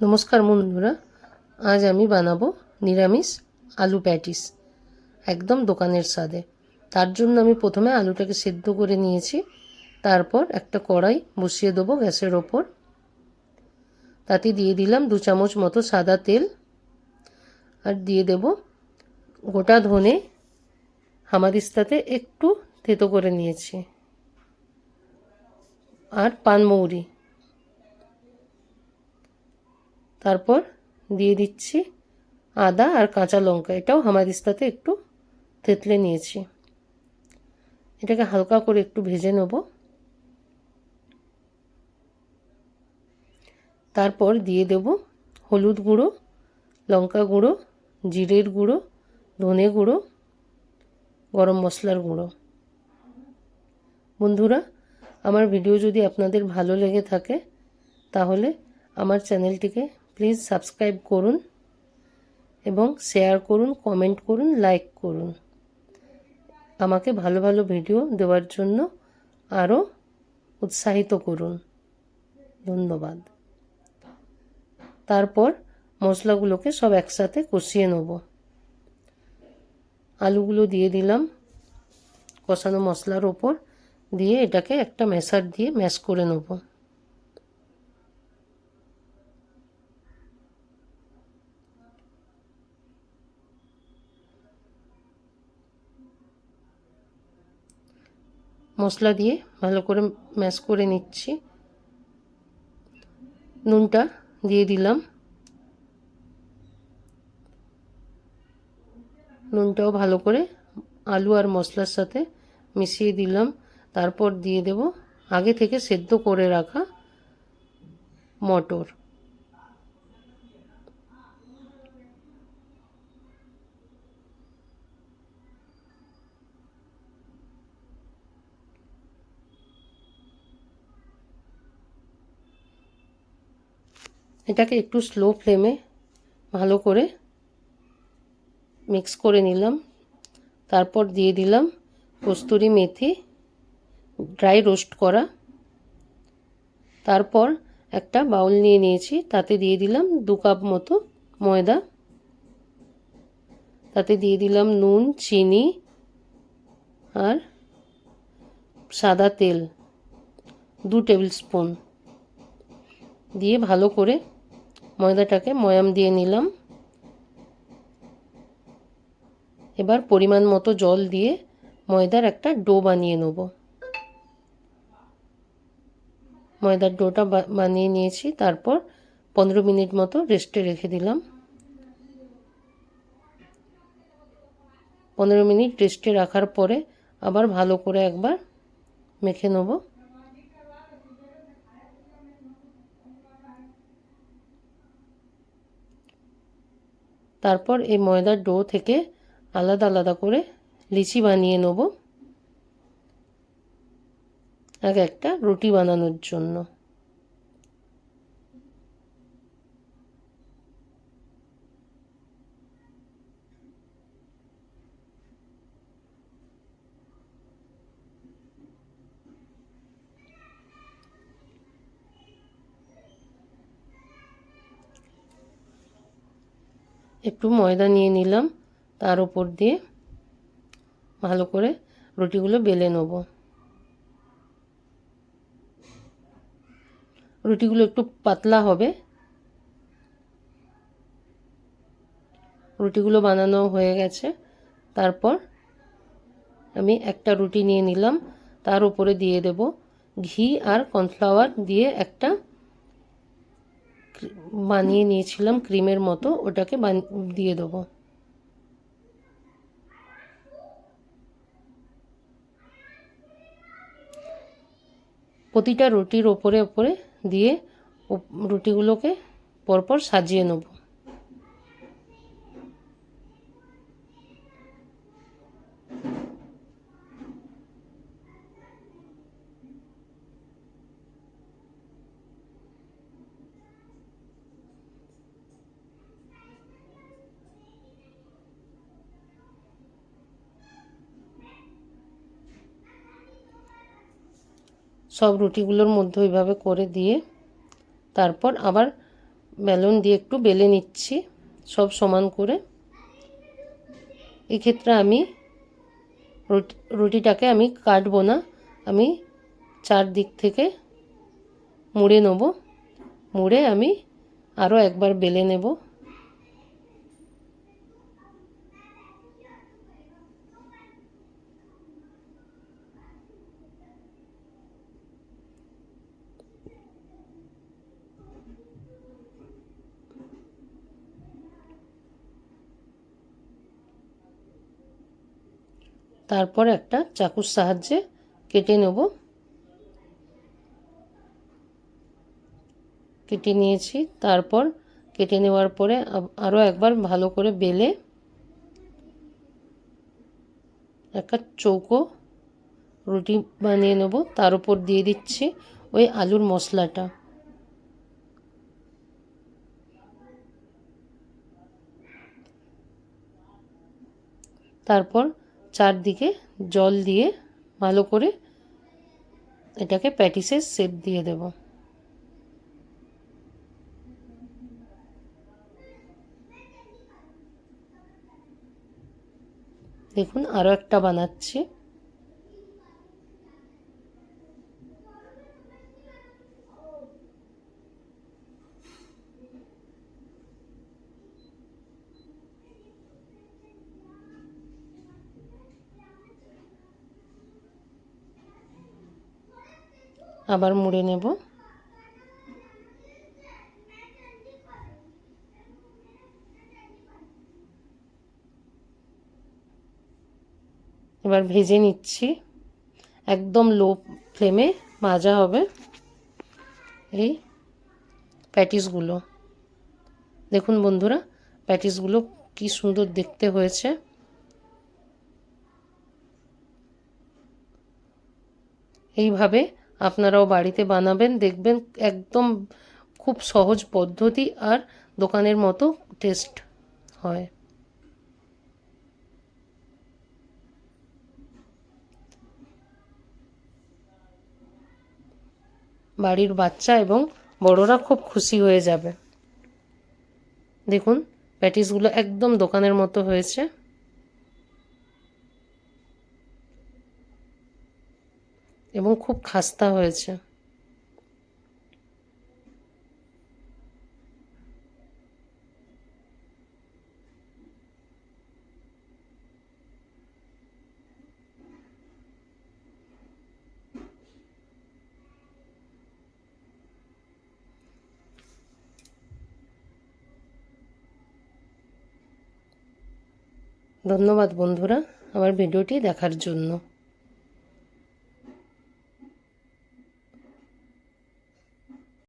নমস্কার বন্ধুরা, আজ আমি বানাবো নিরামিষ আলু প্যাটিস, একদম দোকানের স্বাদে। তার জন্য আমি প্রথমে আলুটাকে সেদ্ধ করে নিয়েছি, তারপর একটা কড়াই বসিয়ে দেবো গ্যাসের ওপর। তাতে দিয়ে দিলাম দু চামচ মতো সাদা তেল, আর দিয়ে দেব গোটা ধনে হামাদিস্তাতে একটু থেতো করে নিয়েছি। আর পানমৌরি তারপর দিয়ে দিচ্ছি আদা আর কাঁচা লঙ্কা। এটাও হামাদিস্তাতে একটু থেতলে নিয়েছি। এটাকে হালকা করে একটু ভেজে নেব। তারপর দিয়ে দেব হলুদ গুঁড়ো, লঙ্কা গুঁড়ো, জিরের গুঁড়ো, ধনে গুঁড়ো, গরম মশলার গুঁড়ো। বন্ধুরা, আমার ভিডিও যদি আপনাদের ভালো লেগে থাকে, তাহলে আমার চ্যানেলটিকে প্লিজ সাবস্ক্রাইব করুন এবং শেয়ার করুন কমেন্ট করুন লাইক করুন। আমাকে ভালো ভালো ভিডিও দেওয়ার জন্য আরও উৎসাহিত করুন। ধন্যবাদ। তারপর মশলাগুলোকে সব একসাথে কষিয়ে নেব। আলুগুলো দিয়ে দিলাম। কষানো মশলার ওপর দিয়ে এটাকে একটা ম্যাশার দিয়ে ম্যাশ করে নেব। মশলা দিয়ে ভালো করে ম্যাশ করে নিচ্ছি। নুনটা দিয়ে দিলাম। নুনটাও ভালো করে আলু আর মশলার সাথে মিশিয়ে দিলাম। তারপর দিয়ে দেব আগে থেকে সেদ্ধ করে রাখা মটর। এটাকে একটু স্লো ফ্লেমে ভালো করে মিক্স করে নিলাম। তারপর দিয়ে দিলাম কস্তুরি মেথি ড্রাই রোস্ট করা। তারপর একটা বাউল নিয়ে নিয়েছি, তাতে দিয়ে দিলাম দু কাপ মতো ময়দা। তাতে দিয়ে দিলাম নুন, চিনি আর সাদা তেল, দু টেবিল স্পুন দিয়ে ভালো করে ময়দাটাকে ময়াম দিয়ে নিলাম। এবার পরিমাণ মতো জল দিয়ে ময়দার একটা ডো বানিয়ে নেব। ময়দার ডোটা বানিয়ে নিয়েছি, তারপর পনেরো মিনিট মতো রেস্টে রেখে দিলাম। পনেরো মিনিট রেস্টে রাখার পরে আবার ভালো করে একবার মেখে নেব। তারপর এই ময়দার ডো থেকে আলাদা আলাদা করে লিচি বানিয়ে নেব। এক একটা রুটি বানানোর জন্য। একটু ময়দা নিয়ে নিলাম, তার উপর দিয়ে ভালো করে রুটিগুলো বেলে নেব। রুটিগুলো একটু পাতলা হবে। রুটিগুলো বানানো হয়ে গেছে। তারপর আমি একটা রুটি নিয়ে নিলাম, তার উপরে দিয়ে দেব ঘি আর কর্নফ্লাওয়ার দিয়ে একটা বানিয়ে নিয়েছিলাম ক্রিমের মতো, ওটাকে দিয়ে দেবো। প্রতিটা রুটির ওপরে ওপরে দিয়ে রুটিগুলোকে পরপর সাজিয়ে নেব। সব রুটিগুলোর মধ্যে ওইভাবে করে দিয়ে তারপর আবার বেলুন দিয়ে একটু বেলে নিচ্ছি, সব সমান করে। এক্ষেত্রে আমি রুটি, রুটিটাকে আমি কাটবো না, আমি চারদিক থেকে মুড়ে নেব, মুড়ে আমি আরও একবার বেলে নেব। তারপর একটা চাকুর সাহায্যে কেটে নেব। কেটে নিয়েছি, তারপর কেটে নেওয়ার পরে আরও একবার ভালো করে বেলে একটা চৌকো রুটি বানিয়ে নেব। তার উপর দিয়ে দিচ্ছি ওই আলুর মশলাটা। তারপর চারদিকে জল দিয়ে ভালো করে এটাকে প্যাটিসের সেপ দিয়ে দেব। দেখুন আরও একটা বানাচ্ছি। আবার মুড়ে নেব। এবার ভেজে নিচ্ছি। একদম লো ফ্লেমে ভাজা হবে এই প্যাটিসগুলো। দেখুন বন্ধুরা, প্যাটিসগুলো কি সুন্দর দেখতে হয়েছে। এইভাবে আপনারাও বাড়িতে বানাবেন, দেখবেন একদম খুব সহজ পদ্ধতি আর দোকানের মতো টেস্ট হয়। বাড়ির বাচ্চা এবং বড়রা খুব খুশি হয়ে যাবে। দেখুন প্যাটিসগুলো একদম দোকানের মতো হয়েছে। এবং খুব খাস্তা হয়েছে। ধন্যবাদ বন্ধুরা আমার ভিডিওটি দেখার জন্য।